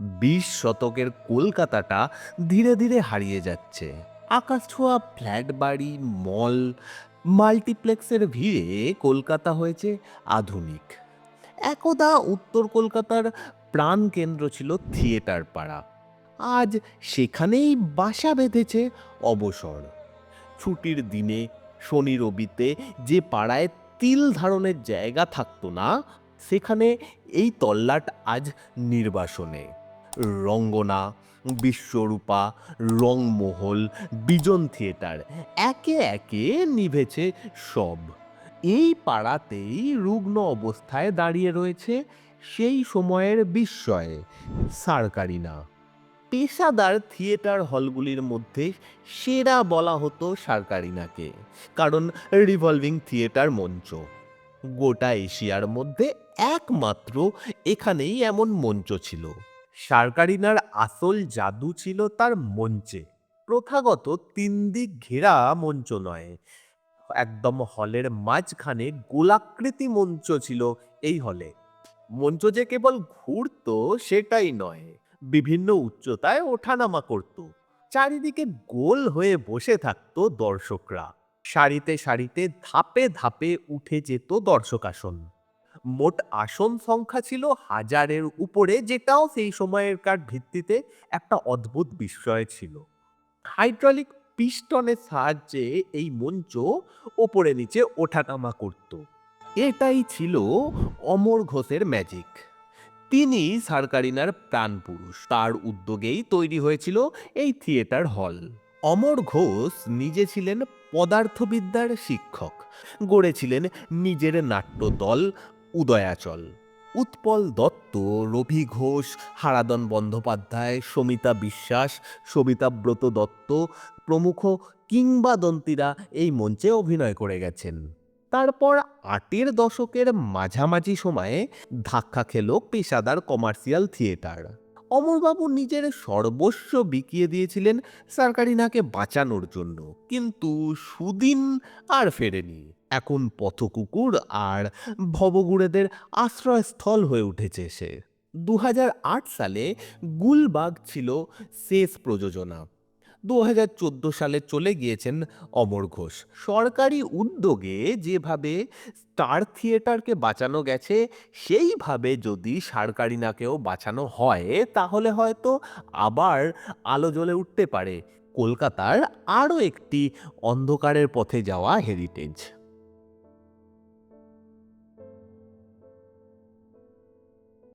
বিশ শতকের কলকাতাটা ধীরে ধীরে হারিয়ে যাচ্ছে। আকাশ ছোঁয়া ফ্ল্যাট বাড়ি, মল, মাল্টিপ্লেক্সের ভিড়ে কলকাতা হয়েছে আধুনিক। একদা উত্তর কলকাতার প্রাণকেন্দ্র ছিল থিয়েটার পাড়া। আজ সেখানেই বাসা বেঁধেছে অবসর। ছুটির দিনে, শনি রবিতে যে পাড়ায় তিল ধারণের জায়গা থাকতো না, সেখানে এই তল্লাট আজ নির্বাসনে। রঙ্গনা, বিশ্বরূপা, রংমহল, বিজন থিয়েটার, একে একে নিভেছে সব। এই পাড়াতেই রুগ্ন অবস্থায় দাঁড়িয়ে রয়েছে সেই সময়ের বিস্ময়ে সারকারিনা। পেশাদার থিয়েটার হলগুলির মধ্যে সেরা বলা হতো সারকারিনাকে, কারণ রিভলভিং থিয়েটার মঞ্চ। গোটা এশিয়ার মধ্যে একমাত্র এখানেই এমন মঞ্চ ছিল। সারকারিনার আসল জাদু ছিল তার মঞ্চে। প্রথাগত তিন দিক ঘেরা মঞ্চ নয়। একদম হলের মাঝখানে গোলাকৃতি মঞ্চ ছিল এই হলে। মঞ্চ যে কেবল ঘুরতো সেটাই নয়, বিভিন্ন উচ্চতায় ওঠানামা করত। চারিদিকে গোল হয়ে বসে থাকতো দর্শকরা। সারিতে সারিতে ধাপে ধাপে উঠে যেত দর্শক আসন মোট আসন সংখ্যা ছিল হাজারের উপরে, যেটাও সেই সময়েরকার ভিত্তিতে একটা অদ্ভুত বিস্ময় ছিল। হাইড্রলিক পিস্টনের সাহায্যে এই মঞ্চ ওপরে নিচে ওঠানামা করত। এটাই ছিল অমর ঘোষের ম্যাজিক তিনি সারকারিনার প্রাণপুরুষ। তার উদ্যোগেই তৈরি হয়েছিল এই থিয়েটার হল। অমর ঘোষ নিজে ছিলেন পদার্থবিদ্যার শিক্ষক। গড়েছিলেন নিজের নাট্যদল উদয়াচল। উৎপল দত্ত, রবি ঘোষ, হারাদন বন্দ্যোপাধ্যায়, সমিতা বিশ্বাস সবিতাব্রত দত্ত, প্রমুখ কিংবাদন্তীরা এই মঞ্চে অভিনয় করে গেছেন। তারপর আটের দশকের মাঝামাঝি সময়ে ধাক্কা খেল পেশাদার কমার্শিয়াল থিয়েটার। অমরবাবু নিজের সর্বস্ব বিকিয়ে দিয়েছিলেন সারকারিনাকে বাঁচানোর জন্য, কিন্তু সুদিন আর ফেরেনি। এখন পথকুকুর আর ভবগুড়েদের আশ্রয়স্থল হয়ে উঠেছে সে। দু হাজার আট সালে গুলবাগ ছিল শেষ প্রযোজনা। দু হাজার চোদ্দ সালে চলে গিয়েছেন অমর ঘোষ। সরকারি উদ্যোগে যেভাবে স্টার থিয়েটারকে বাঁচানো গেছে, সেইভাবে যদি সারকারিনাকেও বাঁচানো হয়, তাহলে হয়তো আবার আলো জ্বলে উঠতে পারে। কলকাতার আরও একটি অন্ধকারের পথে যাওয়া হেরিটেজ।